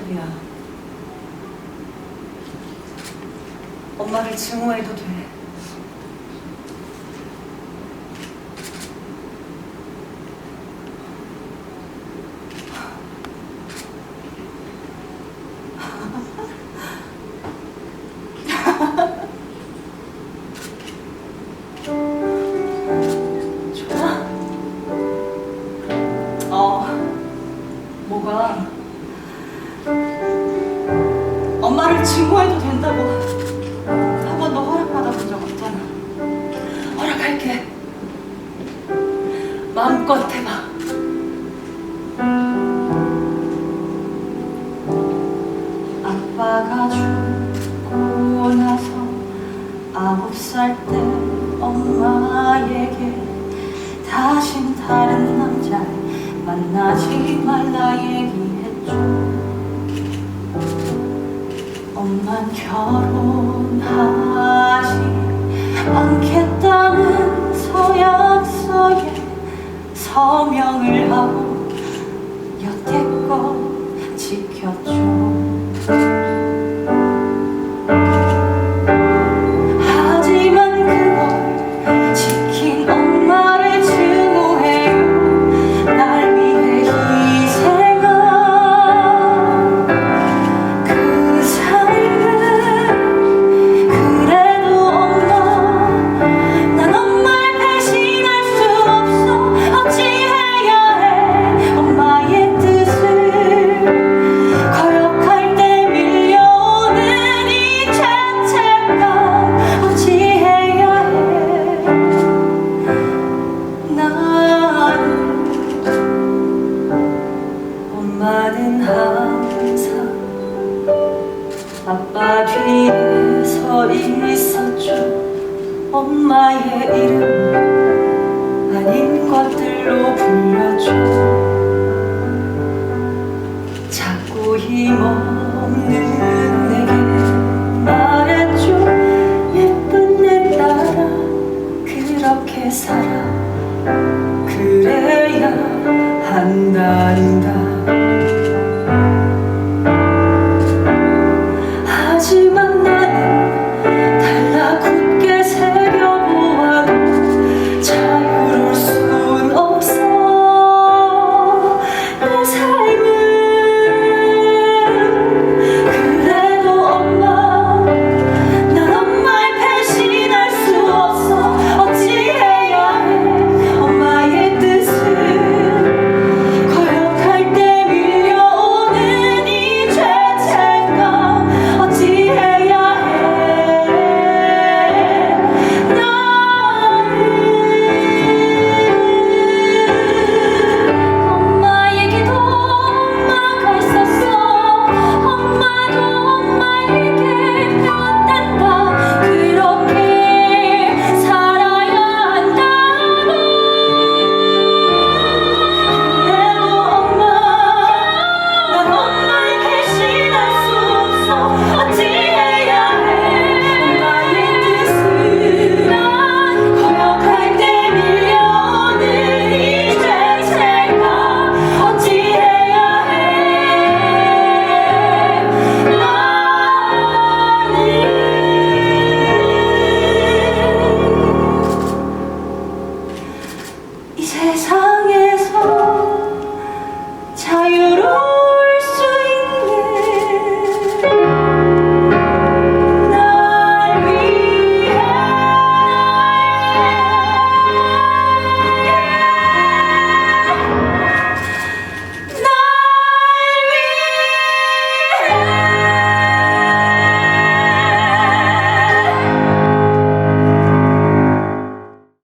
소리야. 엄마를 증오해도 돼. 증오해도 된다고 한 번도 허락받아본 적 없잖아. 허락할게. 마음껏 해봐. 아빠가 죽고 나서 아홉 살 때 엄마에게 다신 다른 남자 만나지 말라 얘기했죠. 엄만 결혼하지 않겠다는 서약서에 서명을 하고 여태껏 지켰죠. 엄마는 항상 아빠 뒤에 서 있었죠. 엄마의 이름 아닌 것들로 불렸죠